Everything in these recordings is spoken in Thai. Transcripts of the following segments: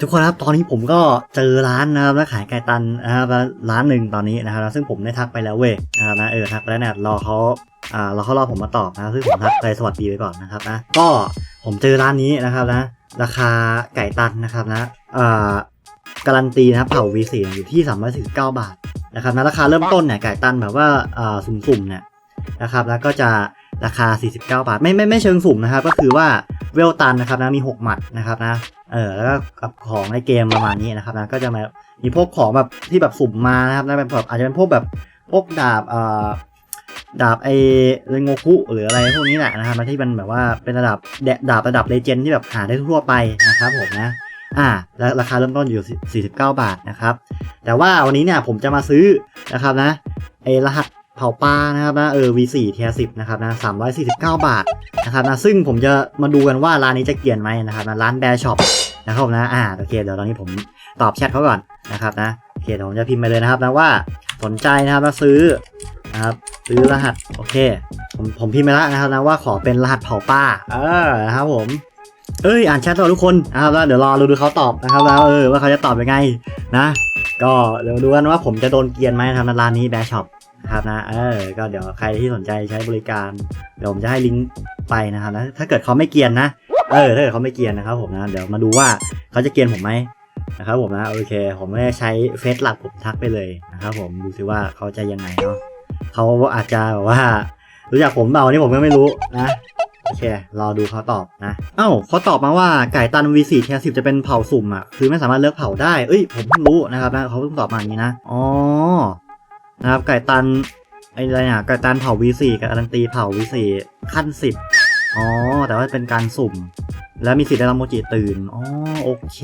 ทุกคนครับตอนนี้ผมก็เจอร้านนะครับแล้วขายไก่ตันนะครับร้านหนึ่งตอนนี้นะครับซึ่งผมได้ทักไปแล้วเว้ยนะครับนะเออทักไปแล้วเนี่ยรอเขาอ่ารอเขารอผมมาตอบนะซึ่งผมทักไปสวัสดีไปก่อนนะครับนะก็ผมเจอร้านนี้นะครับนะ ราคาไก่ตันนะครับนะอ่าการันตีนะครับเผา V4 อยู่ที่ 349 บาทนะครับนะราคาเริ่มต้นเนี่ยไก่ตันแบบว่าอ่าสุ่มๆเนี่ยนะครับแล้วก็จะ ราคา 49 บาท ไม่ไม่ไม่เชิงสุ่มนะครับ ก็คือว่าเวลตันนะครับนะมี 6 หมัดนะครับนะเออแล้วก็กับของในเกมประมาณนี้นะครับนะก็จะมามีพวกของแบบที่แบบสุ่มมานะครับนะเป็นแบบอาจจะเป็นพวกแบบพวกดาบเอ่อดาบไอเรงโงคุหรืออะไรพวกนี้แหละนะครับที่มันแบบว่าเป็นระดับดดาบระดับเลเจนด์ที่แบบหาได้ทั่วไปนะครับผมนะอ่าแล้วราคาเริ่มต้นอยู่ 49 บาทนะครับ แต่ว่าวันนี้เนี่ยผมจะมาซื้อนะครับนะไอรหัส เผาปลานะครับนะเออ V4 เทีย10นะครับนะ349บาทนะครับนะซึ่งผมจะมาดูกันว่าร้านนี้จะเกลียนไหมนะครับนะร้านแบร์ช็อปนะครับผมนะอ่าโอเคเดี๋ยวตอนนี้ผมตอบแชทเขาก่อนนะครับนะโอเคเดี๋ยวผมจะพิมพ์ไปเลยนะครับนะว่าสนใจนะครับแล้วซื้อนะครับซื้อรหัสโอเค ผมผมพิมพ์ไปแล้วนะครับนะว่าขอเป็นรหัสเผาป้า เออนะครับผมเอ้ยอ่านแชทต่อทุกคนนะครับแล้วเดี๋ยวรอดูดูเขาตอบนะครับแล้วเออว่าเขาจะตอบยังไงนะ ก็เดี๋ยวดูกันว่าผมจะโดนเกลียนไหมนะครับร้านนี้แบร์ช็อป นะครับนะเออก็เดี๋ยวใครที่สนใจใช้บริการเดี๋ยวผมจะให้ลิงก์ไปนะครับนะถ้าเกิดเขาไม่เกลียนนะเออถ้าเกิดเขาไม่เกียนนะครับผมนะเดี๋ยวมาดูว่าเขาจะเกียนผมไหมนะครับผมนะโอเค ผมไม่ได้ใช้เฟซหลักผมทักไปเลยนะครับผมดูซิว่าเขาจะยังไงเนาะเขาอาจจะแบบว่า รู้จักผมเปล่านี่ผมก็ไม่รู้นะโอเค รอดูเขาตอบนะ เอ้าเขาตอบมาว่าไก่ตัน V4 เทียสิบจะเป็นเผาสุ่มอะ คือไม่สามารถเลือกเผาได้ เอ้ย ผมเพิ่งรู้นะครับนะเขาเพิ่งตอบมาอย่างนี้นะ อ๋อ นะครับ ไก่ตันไอ้อะไรเนี่ยไก่ตันเผา V4 กับการันตีเผา V4 ขั้น 10 อ๋อ แต่ว่าเป็นการสุ่ม แล้วมีสิทธิ์ได้รับโมจิตื่น อ๋อ โอเค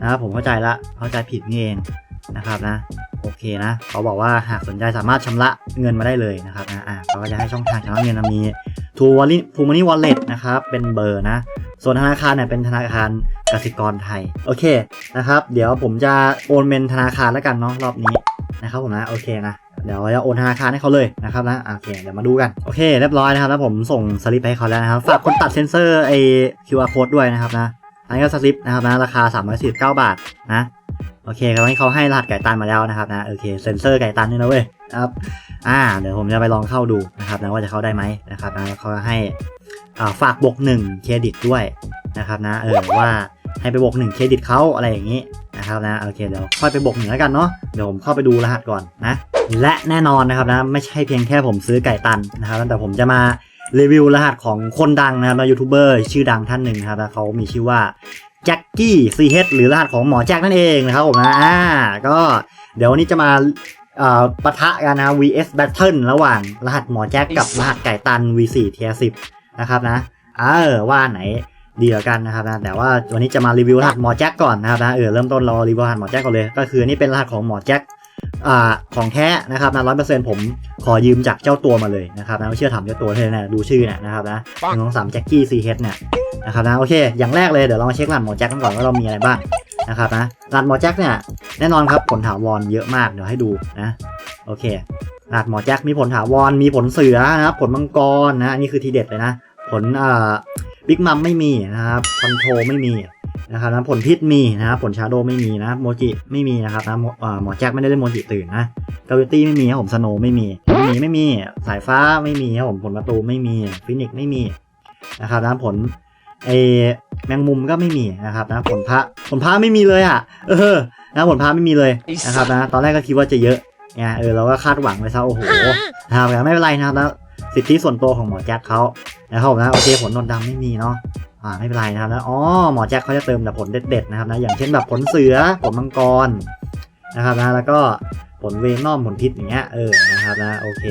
นะครับผมเข้าใจละ เข้าใจผิดนี่เองนะครับนะ โอเคนะ เขาบอกว่าหากสนใจสามารถชำระเงินมาได้เลยนะครับนะ อะเขาก็จะให้ช่องทางชำระเงินมีทูวอลลี่ทูมันนี่วอลเล็ตนะครับ เป็นเบอร์นะ ส่วนธนาคารเนี่ยเป็นธนาคารกสิกรไทย โอเคนะครับ เดี๋ยวผมจะโอนเป็นธนาคารแล้วกันเนาะรอบนี้ นะครับผมนะโอเคนะเดี๋ยวจะโอนธนาคารให้เขาเลยนะครับนะโอเคเดี๋ยวมาดูกันโอเคเรียบร้อยนะครับแล้วผมส่งสลิปไปให้เขาแล้วนะครับฝากคนตัดเซนเซอร์ไอ QR code ด้วยนะครับนะอันนี้ก็สลิปนะครับนะราคา349บาทนะโอเคครับนี้เขาให้รหัสไก่ตันมาแล้วนะครับนะโอเคเซนเซอร์ไก่ตันนี่นะเว้ยนะครับอ่าเดี๋ยวผมจะไปลองเข้าดูนะครับนะว่าจะเข้าได้ไหมนะครับนะแล้วเขาให้อ่าฝากบวก1เครดิตด้วยนะครับนะเออว่าให้ไปบวก1เครดิตเขาอะไรอย่างนี้ นะครับนะโอเคเดี๋ยวค่อยไปบกหนึ่งแล้วกันเนาะเดี๋ยวผมเข้าไปดูรหัสก่อนนะและแน่นอนนะครับนะไม่ใช่เพียงแค่ผมซื้อไก่ตันนะครับแต่ผมจะมารีวิวรหัสของคนดังนะครับยูทูบเบอร์ชื่อดังท่านหนึ่งนะครับเขามีชื่อว่าแจ็คกี้ซีเฮดหรือรหัสของหมอแจ็คนั่นเองนะครับผมนะอ่าก็เดี๋ยววันนี้จะมาปะทะกันนะ vs battle ระหว่างรหัสหมอแจ็คกับรหัสไก่ตัน v4 เทีย10นะครับนะเออว่าไหน ดีกว่ากันนะครับนะแต่ว่าวันนี้จะมารีวิวรหัสหมอแจ็คก่อนนะครับนะเออเริ่มต้นเรารีวิวรหัสหมอแจ็คก่อนเลยก็คือนี่เป็นรหัสของหมอแจ็คอ่าของแท้นะครับนะร้อยเปอร์เซ็นต์ผมขอยืมจากเจ้าตัวมาเลยนะครับนะไม่เชื่อถามเจ้าตัวเลยนะดูชื่อเนี่ยนะครับนะหนึ่งสองสามแจ็คกี้ซีเฮดเนี่ยนะครับนะโอเค อย่างแรกเลยเดี๋ยวเรามาเช็ครหัสหมอแจ็คกันก่อนว่าเรามีอะไรบ้างนะครับนะรหัสหมอแจ็คเนี่ยแน่นอนครับผลถาวรเยอะมากเดี๋ยวให้ดูนะโอเครหัสหมอแจ็คมีผลถาวรมีผลเสือนะครับผลมังกรนะนนี้คือทีเด็ดเลยนะผลอ่า บิ๊กมัมไม่มีนะครับคอนโทรไม่มีนะครับนะผลพิษมีนะครับผลชาโดไม่มีนะโมจิไม่มีนะครับนะหมออ่าหมอแจ็คไม่ได้เล่นโมจิตื่นนะกาวิตี้ไม่มีครับผมสโนไม่มีไม่มีไม่มีสายฟ้าไม่มีครับผมผลประตูไม่มีฟินิกไม่มีนะครับนะผลเอแมงมุมก็ไม่มีนะครับนะผลพระผลพระไม่มีเลยอะเออนะผลพระไม่มีเลยนะครับนะตอนแรกก็คิดว่าจะเยอะไงเออเราก็คาดหวังไปซะโอ้โหนะครับแต่ไม่เป็นไรนะครับนะ สิทธิส่วนตัวของหมอแจ็คเขานะครับผมนะโอเคผลนนดำไม่มีเนาะอ่าไม่เป็นไรนะครับแล้วอ๋อหมอแจ็คเขาจะเติมแต่ผลเด็ดๆนะครับนะอย่างเช่นแบบผลเสือผลมังกรนะครับนะแล้วก็ผลเวนอมผลพิษอย่างเงี้ยเออนะครับนะโอเค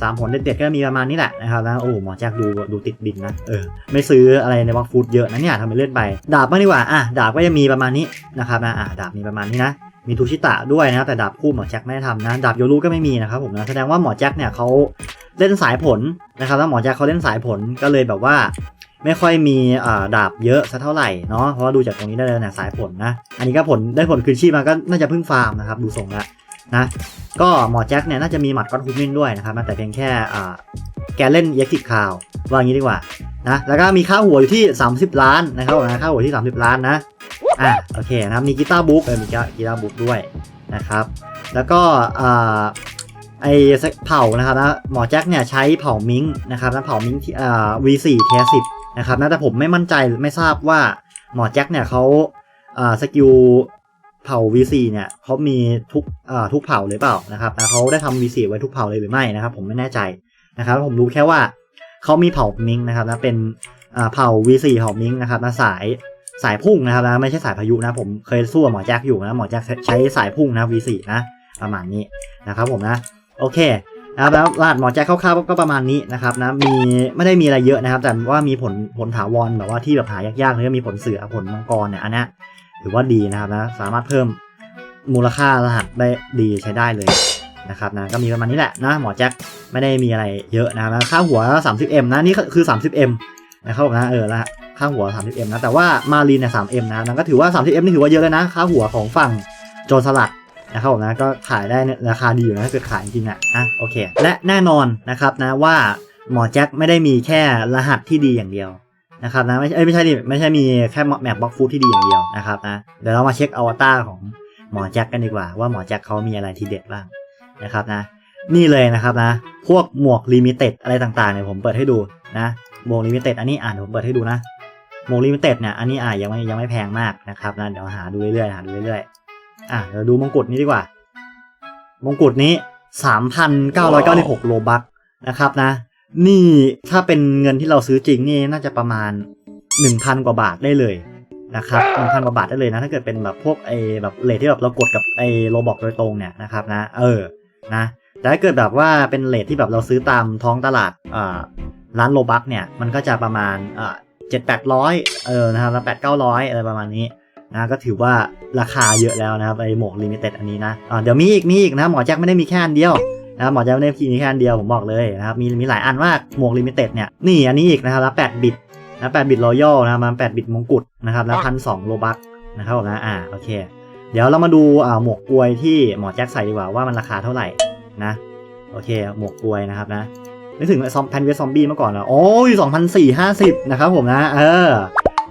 สามผลเด็ดๆก็มีประมาณนี้แหละนะครับนะโอ้หมอแจ็คดูดูติดดินนะเออไม่ซื้ออะไรในบล็อกฟูดเยอะนะเนี่ยทำไปเลื่อนไป ดาบบ้างดีกว่าอะดาบก็จะมีประมาณนี้นะครับนะอะดาบมีประมาณนี้นะ มีทูชิตะด้วยนะครับแต่ดาบคู่หมอแจ็คไม่ได้ทำนะดาบโยรุก็ไม่มีนะครับผมนะแสดงว่าหมอแจ็คเนี่ยเขาเล่นสายผลนะครับแล้วหมอแจ็คเขาเล่นสายผลก็เลยแบบว่า ไม่ค่อยมีอ่าดาบเยอะสักเท่าไหร่เนาะเพราะว่าดูจากตรงนี้ได้เลยเนี่ยสายผลนะ อันนี้ก็ผลได้ผลคืนชีพมาก็น่าจะเพิ่งฟาร์มนะครับดูทรงละ นะก็หมอแจ็คเนี่ยน่าจะมีหมัดก้อนฮูมินด้วยนะครับแต่เพียงแค่แกเล่นเย็กติคาวว่างี้ดีกว่านะแล้วก็มีค่าหัวอยู่ที่ 30 ล้านนะครับนะค่าหัวที่ 30 ล้านนะอะโอเคนะครับมีกีตาร์บุ๊กมีกีตาร์บุ๊กด้วยนะครับ แล้วก็อ่าไอเผานะครับนะหมอแจ็คเนี่ยใช้เผามิงนะครับนะเผามิงที่อ่า V4 เทียสิบนะครับนะแต่ผมไม่มั่นใจไม่ทราบว่าหมอแจ็คเนี่ยเขาอ่าสกิล เผ่า V4 เนี่ยเขามีทุกอ่าทุกเผ่าเลยเปล่านะครับเขาได้ทำ V4 ไว้ทุกเผ่าเลยหรือไม่นะครับ ผมไม่แน่ใจนะครับ ผมรู้แค่ว่าเขามีเผ่ามิงนะครับนะเป็นอ่าเผ่า V4 เผ่ามิงนะครับนะสายสายพุ่งนะครับนะไม่ใช่สายพายุนะผมเคยสู้กับหมอแจ็คอยู่นะหมอแจ็คใช้สายพุ่งนะ V4 นะประมาณนี้นะครับผมนะโอเคนะครับแล้วรหัสหมอแจ็คคร่าวๆก็ประมาณนี้นะครับนะมีไม่ได้มีอะไรเยอะนะครับ แต่ว่ามีผลผลถาวรแบบว่าที่แบบหายากๆเลยก็มีผลเสือผลมังกรเนี่ยอันนี้ ถือว่าดีนะครับนะสามารถเพิ่มมูลค่ารหัสได้ดีใช้ได้เลยนะครับนะก็มีประมาณนี้แหละนะหมอแจ็คไม่ได้มีอะไรเยอะนะครับนะค่าหัว 30m นะนี่คือ 30m นะครับผมนะเออละค่าหัว 30m นะแต่ว่ามารีนเนี่ย 3m นะนั่นก็ถือว่า 30m นี่ถือว่าเยอะเลยนะค่าหัวของฝั่งโจรสลัดนะครับผมนะก็ขายได้ราคาดีอยู่นะถ้าเกิดขายจริงอะอะโอเค และแน่นอนนะครับนะว่าหมอแจ็คไม่ได้มีแค่รหัสที่ดีอย่างเดียว นะครับนะไม่ใช่ไม่ใช่ดิไม่ใช่มีแค่แมปบล็อกฟูดที่ดีอย่างเดียวนะครับนะเดี๋ยวเรามาเช็คอวตารของหมอแจ็คกันดีกว่า ว่าหมอแจ็คเขามีอะไรที่เด็ดบ้างนะครับนะ นี่เลยนะครับนะ พวกหมวกลิมิเต็ดอะไรต่างๆเนี่ยผมเปิดให้ดูนะหมวกลิมิเต็ดอันนี้อ่านผมเปิดให้ดูนะหมวกลิมิเต็ดเนี่ยอันนี้อ่ายังไม่ยังไม่แพงมากนะครับนะเดี๋ยวหาดูเรื่อยๆหาดูเรื่อยๆอะเดี๋ยวดูมงกุฎนี้ดีกว่า มงกุฎนี้ 3,996 โลบัคนะครับนะ นี่ถ้าเป็นเงินที่เราซื้อจริงนี่น่าจะประมาณ 1,000 กว่าบาทได้เลยนะครับ1,000กว่าบาทได้เลยนะ ถ้าเกิดเป็นแบบพวกไอ้แบบเลทที่แบบเรากดกับไอ้โลบอกโดยตรงเนี่ยนะครับนะ เออนะแต่ถ้าเกิดแบบว่าเป็นเลทที่แบบเราซื้อตามท้องตลาดอ่าร้านโลบัคเนี่ย มันก็จะประมาณอ่าเจ็ดแปดร้อยเออนะครับแล้วแปดเก้าร้อยอะไรประมาณนี้นะก็ถือว่าราคาเยอะแล้วนะครับไอหมวกลิมิเต็ดอันนี้นะอ่าเดี๋ยวมีอีกมีอีกนะหมอแจ็คไม่ได้มีแค่อันเดียว นะครับหมอแจ็คไม่ได้มีแค่อันเดียวผมบอกเลยนะครับมีมีหลายอันมากหมวกลิมิเต็ดเนี่ยนี่อันนี้อีกนะครับแล้วแปดบิตนะแปดบิตรอยัลนะมันแปดบิตมงกุฎนะครับแล้วพันสองโลบัคนะครับผมนะอ่าโอเค เดี๋ยวเรามาดูอ่าหมวกกลวยที่หมอแจ็คใส่ดีกว่าว่ามันราคาเท่าไหร่นะโอเคหมวกกลวยนะครับนะนึกถึงซอมแพนเวสซอมบี้เมื่อก่อนแล้วโอ้ยสองพันสี่ห้าสิบนะครับผมนะเออ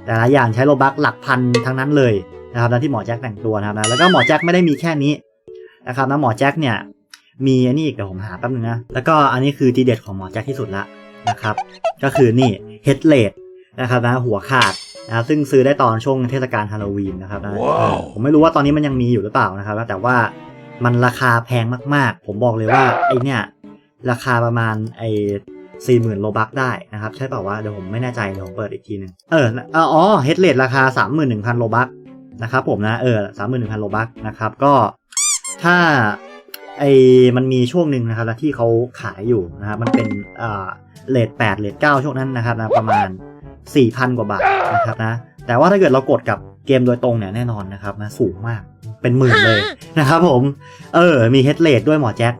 แต่ละอย่างใช้โลบักหลักพันทั้งนั้นเลยนะครับนะที่หมอแจ็คแต่งตัวนะครับนะแล้วก็หมอแจ็คไม่ได้มีแค่นี้นะครับนะหมอแจ็คเนี่ย มีอันนี้อีกเดี๋ยวผมหาแป๊บนึงนะ แล้วก็อันนี้คือทีเด็ดของหมอแจ็คที่สุดละนะครับ ก็คือนี่เฮดเลดนะครับนะหัวขาดนะครับซึ่งซื้อได้ตอนช่วงเทศกาลฮาโลวีนนะครับนะว้าวเออผมไม่รู้ว่าตอนนี้มันยังมีอยู่หรือเปล่านะครับ แต่ว่ามันราคาแพงมากๆ ผมบอกเลยว่าไอเนี่ยราคาประมาณไอสี่หมื่นโลบักได้นะครับ ใช่เปล่าวะเดี๋ยวผมไม่แน่ใจเดี๋ยวผมเปิดอีกทีหนึ่งเออเอ่ออ๋อเฮดเลทราคาสามหมื่นหนึ่งพันโลบักนะครับผมนะเออสามหมื่นหนึ่งพันโลบักนะครับก็ถ้า ไอมันมีช่วงหนึ่งนะครับแล้วที่เขาขายอยู่นะครับมันเป็นเอ่อเลทแปดเลทเก้าช่วงนั้นนะครับนะประมาณสี่พันกว่าบาทนะครับนะแต่ว่าถ้าเกิดเรากดกับเกมโดยตรงเนี่ยแน่นอนนะครับนะสูงมากเป็นหมื่นเลยนะครับผมเออมีเฮดเลทด้วยหมอแจ็ค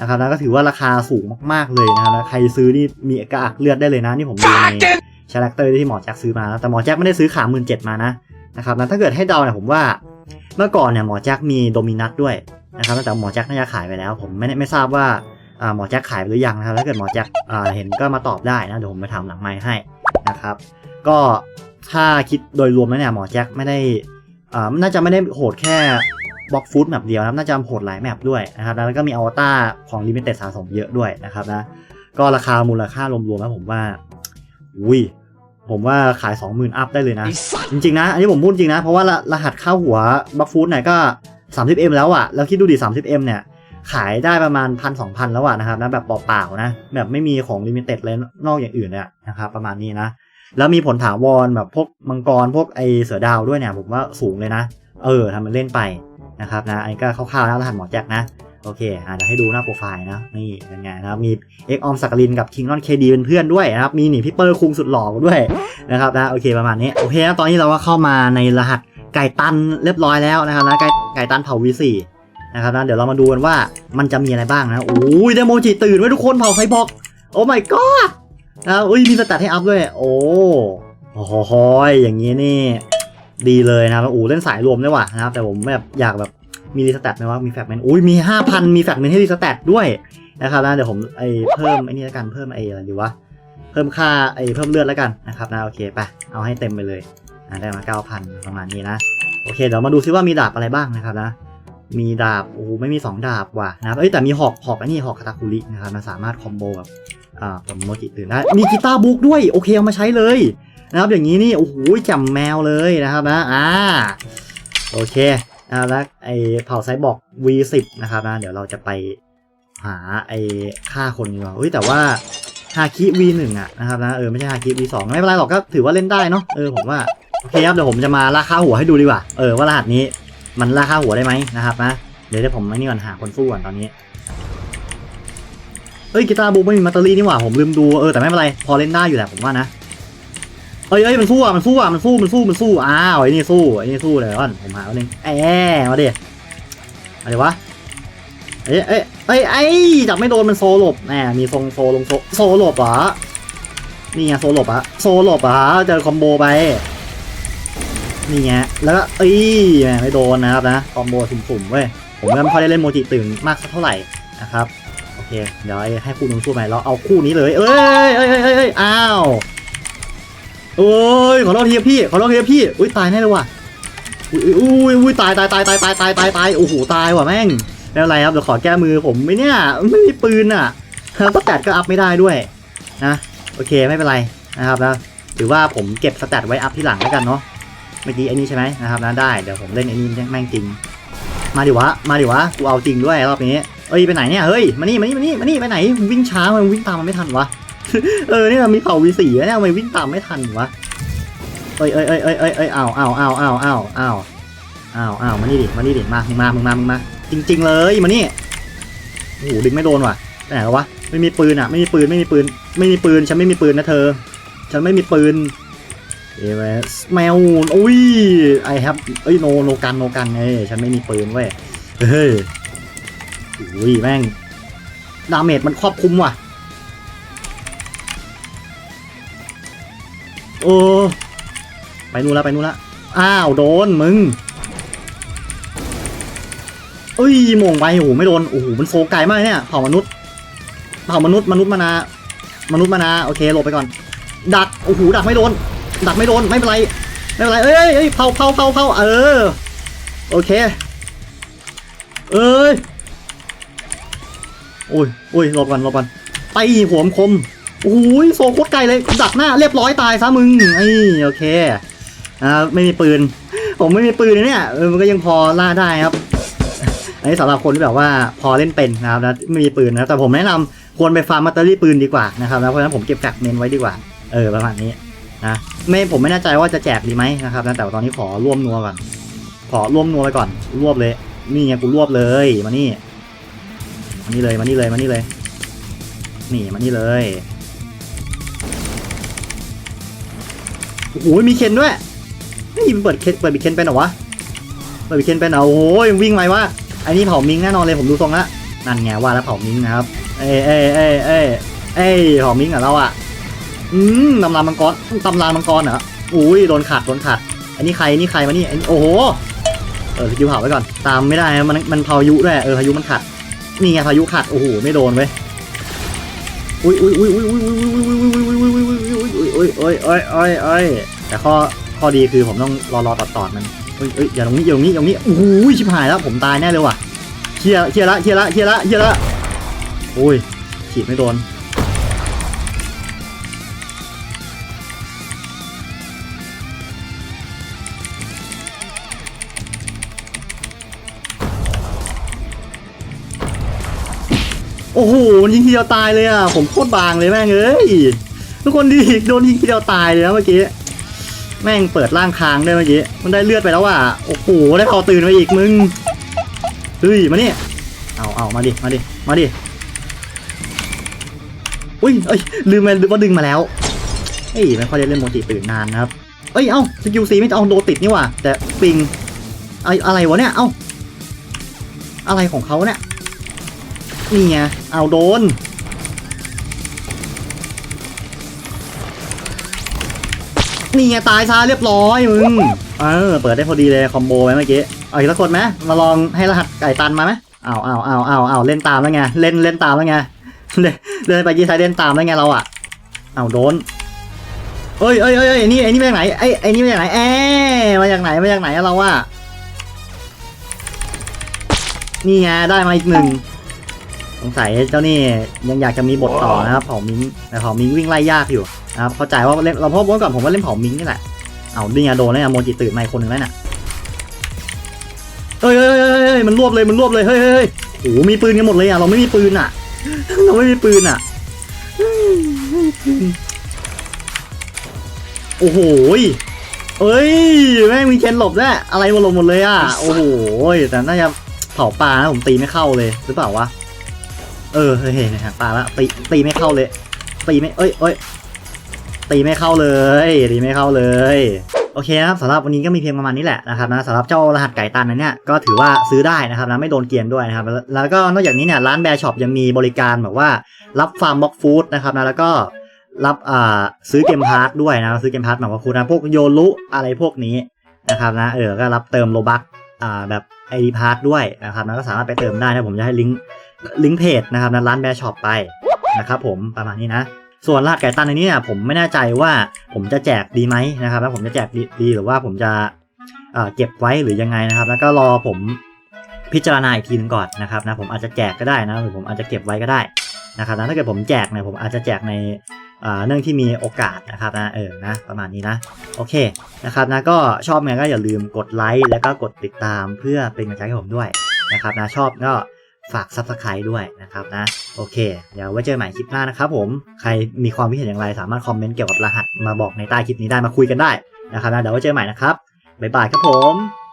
นะครับแล้วก็ถือว่าราคาสูงมากๆเลยนะครับแล้วใครซื้อนี่มีกระอักเลือดได้เลยนะนี่ผมดูในชาแรคเตอร์ที่หมอแจ็คซื้อมานะแต่หมอแจ็คไม่ได้ซื้อขาหมื่นเจ็ดมานะนะครับแล้วถ้าเกิดให้เดาเนี่ยผมว่าเมื่อก่อนเนี่ยหมอแจ็คมีโดมินัสด้วย นะครับแต่หมอแจ็คน่าจะขายไปแล้ว ผมไม่ได้ไม่ทราบว่าอ่าหมอแจ็คขายไปหรือยังนะครับถ้าเกิดหมอแจ็คอ่าเห็นก็มาตอบได้นะเดี๋ยวผมไปถามหลังไมค์ให้นะครับ ก็ถ้าคิดโดยรวมแล้วเนี่ยหมอแจ็คไม่ได้อ่าน่าจะไม่ได้โหดแค่บล็อกฟูดแมปเดียวนะครับน่าจะโหดหลายแมปด้วยนะครับแล้วก็มีอวตารของลิมิเต็ดสะสมเยอะด้วยนะครับนะก็ราคามูลค่ารวมๆแล้วผมว่าอุ้ยผมว่าขาย 20,000 อัพได้เลยนะไอ้สัตว์จริงๆนะ อันนี้ผมพูดจริงนะ เพราะว่ารหัสเข้าหัวบล็อกฟูดเนี่ยก็ 30m แล้วอะแล้วคิดดูดิ 30m เนี่ย ขายได้ประมาณพันสองพันแล้วอะนะครับนะแบบเปล่าๆนะ แบบไม่มีของลิมิเต็ดเลยนอกอย่างอื่นเนี่ยนะครับประมาณนี้นะ แล้วมีผลถาวรแบบพวกมังกรพวกไอเสือดาวด้วยเนี่ย ผมว่าสูงเลยนะ เออทำมันเล่นไปนะครับนะอันนี้ก็คร่าวๆนะรหัสหมอแจ็คนะโอเคอะเดี๋ยวให้ดูหน้าโปรไฟล์นะ นี่เป็นไงนะครับ มีเอ็กออมสักลินกับคิงนอนเคดีเป็นเพื่อนด้วยนะครับ มีหนีพี่เปอร์คุงสุดหล่อด้วยนะครับนะ โอเคประมาณนี้ โอเคนะตอนนี้เราก็เข้ามาในรหัส ไก่ตันเรียบร้อยแล้วนะครับนะไก่ไก่ตันเผาวีสี่นะครับนะเดี๋ยวเรามาดูกันว่ามันจะมีอะไรบ้างนะโอ้ยเดโมจิตื่นไว้ทุกคนเผาไฟบอกโอ้ my god นะอุ้ยมีสแตทให้อัพด้วย โอ้โอ้โหอย่างนี้นี่ ดีเลยนะครับโอ้เล่นสายรวมได้ว่ะนะครับแต่ผมแบบอยากแบบมีรีสแตทไหมว่ามีแฟกเมนอุ้ยมีห้าพันมีแฟกเมนให้รีสแตทด้วยนะครับนะเดี๋ยวผมไอเพิ่มไอ้นี่แล้วกันเพิ่มไออะไรดีวะเพิ่มค่าไอเพิ่มเลือดแล้วกันนะครับนะโอเคไปเอาให้เต็มไปเลย ได้มาเก้าพันประมาณนี้นะ โอเค เดี๋ยวมาดูซิว่ามีดาบอะไรบ้างนะครับนะ มีดาบ โอ้ไม่มี 2 ดาบว่ะนะครับเอ้ยแต่มีหอกหอกอันนี้หอกคาตาคุรินะครับ มันสามารถคอมโบกับอ่าผลโมจิตื่นได้ มีกีตาร์บุ๊กด้วย โอเค เอามาใช้เลยนะครับ อย่างนี้นี่ โอ้โหจำแมวเลยนะครับนะ อ่า โอเคนะครับแล้วไอเผ่าไซบอร์ก V10 นะครับนะ เดี๋ยวเราจะไปหาไอฆ่าคนดีกว่าเฮ้ยแต่ว่าฮาคิ V1 อะนะครับนะ เออไม่ใช่ฮาคิ V2 ไม่เป็นไรหรอกก็ถือว่าเล่นได้เนาะ เออผมว่า โอเคครับเดี๋ยวผมจะมาล่าค่าหัวให้ดูดีกว่า เออว่ารหัสนี้มันล่าค่าหัวได้ไหมนะครับนะ เดี๋ยวเดี๋ยวผมไม่นี่ก่อนหาคนสู้ก่อนตอนนี้ เอ้ยกีตาร์บูไม่มีมัตเตอรี่นี่หว่าผมลืมดูเออแต่ไม่เป็นไรพอเล่นได้อยู่แหละผมว่านะเอ้ยเอ้ยมันสู้อะมันสู้อะมันสู้มันสู้มันสู้อ้าวไอ้นี่สู้ไอ้นี่สู้เลยก่อนผมหาวันนึงแอบมาดิมาดิวะเอ้ยเอ้ยเอ้ยไอ้จับไม่โดนมันโซลบแหมมีทรงโซลงโซโซลบเหรอนี่ไงโซลบอะโซลบอะเจอคอมโบไป นี่ไงแล้วก็เอ้ยไม่โดนนะครับนะคอมโบสุ่มๆเว้ยผมก็ไม่ค่อยได้เล่นโมจิตื่นมากสักเท่าไหร่นะครับโอเคเดี๋ยวให้คู่นึงสู้ใหม่เราเอาคู่นี้เลย เอ้ยเอ้ยเอ้ยเอ้ยเอ้ยอ้าวโอ้ยขอโทษทีพี่ขอโทษทีพี่อุ้ยตายแน่เลยว่ะอุ้ยอุ้ยอุ้ยตายตายตายตายตายตายตายตายโอ้โหตายว่ะแม่งไม่เป็นไรครับเดี๋ยวขอแก้มือผมไม่เนี่ยไม่มีปืนอะแล้วสแตทก็อัพไม่ได้ด้วยนะโอเคไม่เป็นไรนะครับนะถือว่าผมเก็บสแตทไว้อัพที่หลังแล้วกันเนาะ เมื่อกี้ไอ้นี่ใช่ไหมนะครับนะได้เดี๋ยวผมเล่นไอ้นี่แม่งจริง มาดิวะมาดิวะกูเอาจริงด้วยรอบนี้เอ้ยไปไหนเนี่ยเฮ้ยมานี่มานี่มานี่มานี่ไปไหนวิ่งช้ามันวิ่งตามมันไม่ทันวะเออนี่มันมีเผ่าวีสีเนี่ยทำไมวิ่งตามไม่ทันวะเอ้ยเอ้ยเอ้ยเอ้ยเอ้ยเอ้ยอ้าวอ้าวอ้าวอ้าวอ้าวอ้าวอ้าวอ้าวมานี่ดิมานี่ดิมามึงมามึงมามึงมา จริง ๆ เลยมานี่โอ้โหดึงไม่โดนว่ะไปไหนแล้ววะไม่มีปืนอะไม่มีปืนไม่มีปืน ไม่มีปืนฉันไม่มีปืนนะเธอ ฉันไม่มีปืน เอเวสแมวอุ้ยไอแฮปเอ้ยโนโนกันโนกันเอ้ฉันไม่มีปืนเว้ยเฮ้ยอุ้ยแม่งดาเมจมันครอบคุมว่ะ โอ้ไปนู่นละไปนู่นละอ้าวโดนมึงเอ้ยโมงไปโอ้โหไม่โดนโอ้โหมันโซไกลมากเนี่ยเผ่ามนุษย์เผ่ามนุษย์มนุษย์มานา มนุษย์มานาโอเคหลบไปก่อน ดักโอ้โหดักไม่โดน ดักไม่โดนไม่เป็นไรไม่เป็นไรเอ้ยเอ้ยเผาเผาเผาเผาเออโอเคเอ้ยโอ้ยโอ้ยหลบก่อนหลบก่อนไปหัวมคมโอ้ยโซโคตรไกลเลยดักหน้าเรียบร้อยตายซะมึงไอ้โอเคอ่าไม่มีปืน ผมไม่มีปืนเนี่ยมันก็ยังพอล่าได้ครับอันนี้สำหรับคนที่แบบว่าพอเล่นเป็นนะครับนะไม่มีปืนนะแต่ผมแนะนำควรไปฟาร์มมัตเตอรี่ปืนดีกว่านะครับนะเพราะฉะนั้นผมเก็บกักเมนไว้ดีกว่า เออประมาณนี้ นะไม่ผมไม่แน่ใจว่าจะแจกดีไหมนะครับนะแต่ว่าตอนนี้ขอร่วมนัวก่อนขอร่วมนัวไปก่อน รวบเลย นี่ไงกูรวบเลยมานี่มานี่เลยมานี่เลยมานี่เลย นี่มานี่เลยโอ้โหมีเคนด้วยนี่มันเปิดเคนเปิดบิเคนเป็นเหรอวะเปิดบิเคนเป็นเหรอโอ้โหยังวิ่งไววะไอ้นี่เผามิงแน่นอนเลยผมดูทรงละนั่นไงว่าแล้วเผามิงนะครับ เอ้เอ้เอ้เอ้เอ้เผามิงเหรอเราอะ อืมตำรามังกรตำรามังกรเหรออุ้ยโดนขัดโดนขัดอันนี้ใครนี่ใครมานี่อันนี้โอ้โหเออสกิลเผาไว้ก่อน ตามไม่ได้มันมันพายุด้วยเออพายุมันขัดนี่ไงพายุขัดโอ้โหไม่โดนเว้ยอุ้ยอุ้ยอุ้ยอุ้ยอุ้ยอุ้ยอุ้ยอุ้ยอุ้ยอุ้ยอุ้ยอุ้ยอุ้ยอุ้ยอุ้ยอุ้ยอุ้ยแต่ข้อข้ยอดีคือผมต้องรอรอตัดตอดมันเอ้ยเอ้ยอย่าตรงนี้อย่าตรงนี้อย่าตรงนี้โอ้โหชิบหายแล้วผมตายแน่เลยว่ะเคลียร์เคลียร์ละเคลียร์ละเคลียร์ละเคลียร์ละโอ้ยฉีดไม่โดนโอ้โหมั นยิงทีเดียวตายเลยอะ ผมโคตรบางเลยแม่งเอ้ย ทุกคนดีโดนยิงทีเดียวตายเลยนะเมื่อกี้ แม่งเปิดร่างค้างได้เมื่อกี้ มันได้เลือดไปแล้วอะ โอ้โห ได้คอตื่นไปอีกมึง เฮ้ย มาเนี่เอาเอามาดิ มาดิ มาดิ อุ้ยเอ้ย ลืมไปลืมว่าดึงมาแล้ว เอ้ยไม่ค่อยได้เล่นโมจิตื่นนานนะครับ เอ้ย เอ้า สกิลซีไม่เอาโดติดนี่ว่าแต่ปิงไออะไรวะเนี่ย เอ้า อะไรของเขาเนี่ย นี่ไงเอาโดน นี่ไงตายซะเรียบร้อยมึง เออ เปิดได้พอดีเลยคอมโบไว้เมื่อกี้ เอาอีกสักคนไหมมาลองให้รหัสไก่ตันมาไหมเอาเอาเอาเอาเอาเล่นตามแล้วไง เล่นเล่นตามแล้วไงเล่นเล่นไปยี่ไซเล่นตามแล้วไงเราอะ เอาโดนเอ้ยเอ้ยเอ้ยเอ้ยไอ้นี่ไอ้นี่มาจากไหนไอ้ไอ้นี่มาจากไหนแอะมาจากไหนมาจากไหนอะเราอะนี่ไงได้มาอีกหนึ่ง สงสัยเจ้านี่ยังอยากจะมีบทต่อนะครับเผามิงแต่เผามิงวิ่งไล่ยากอยู่นะครับเข้าใจว่าเล่นเราพราะว่าก่อนผมว่าเล่นเผามิงนี่แหละเอาดิไงโดนแล้วไงโมจิตื่นมาคนหนึ่งแล้วน่ะเอ้ยเอ้ยเอ้ยมันรวบเลยมันรวบเลยเฮ้ยเฮ้ยโอ้โหมีปืนกันหมดเลยอะเราไม่มีปืนอะ เราไม่มีปืนอะโอ้โหเอ้ยแม่งมีเคนหลบด้อะไรมาหลบหมดเลยอะโอ้โหแต่น่าจะเผาปลานะผมตีไม่เข้าเลยหรือเปล่าวะ เออเห็นหาปลาละตีตีไม่เข้าเลยตีไม่เอ้ยเอ้ยตีไม่เข้าเลยตีไม่เข้าเลยโอเคนะครับสำหรับวันนี้ก็มีเพียงประมาณนี้แหละนะครับนะสำหรับเจ้ารหัสไก่ตันนั้นเนี่ยก็ถือว่าซื้อได้นะครับนะไม่โดนเกียนด้วยนะครับแล้วก็นอกจากนี้เนี่ยร้านแบร์ช็อปยังมีบริการแบบว่ารับฟาร์มบล็อกฟู้ดนะครับนะแล้วก็รับอ่าซื้อเกมพาร์ทด้วยนะซื้อเกมพาร์ทแบบว่าฟู้ดนะพวกโยรุอะไรพวกนี้นะครับนะเออก็รับเติมโลบักอ่าแบบไอดีพาร์ทด้วยนะครับนะก็สามารถไปเติมได้นะผมจะให้ลิงก์ ลิงก์เพจนะครับนะร้านแบร์ช็อปไปนะครับผมประมาณนี้นะ ส่วนรหัสไก่ตันในนี้เนี่ยผมไม่แน่ใจว่าผมจะแจกดีไหมนะครับ แล้วผมจะแจกดีหรือว่าผมจะเก็บไว้หรือยังไงนะครับ แล้วก็รอผมพิจารณาอีกทีหนึงก่อนนะครับนะผมอาจจะแจกก็ได้นะหรือผมอาจจะเก็บไว้ก็ได้นะครับนะถ้าเกิดผมแจกเนี่ยผมอาจจะแจกในเอ่อเนื่องที่มีโอกาสนะครับนะเออนะประมาณนี้นะโอเคนะครับนะก็ชอบไงก็อย่าลืมกดไลค์แล้วก็กดติดตามเพื่อเป็นกำลังใจให้ผมด้วยนะครับนะชอบก็ ฝาก Subscribe ด้วยนะครับนะ โอเค เดี๋ยวไว้เจอใหม่คลิปหน้านะครับผม ใครมีความคิดเห็นอย่างไรสามารถคอมเมนต์เกี่ยวกับรหัสมาบอกในใต้คลิปนี้ได้มาคุยกันได้นะครับนะเดี๋ยวไว้เจอใหม่นะครับบ๊ายบายครับผม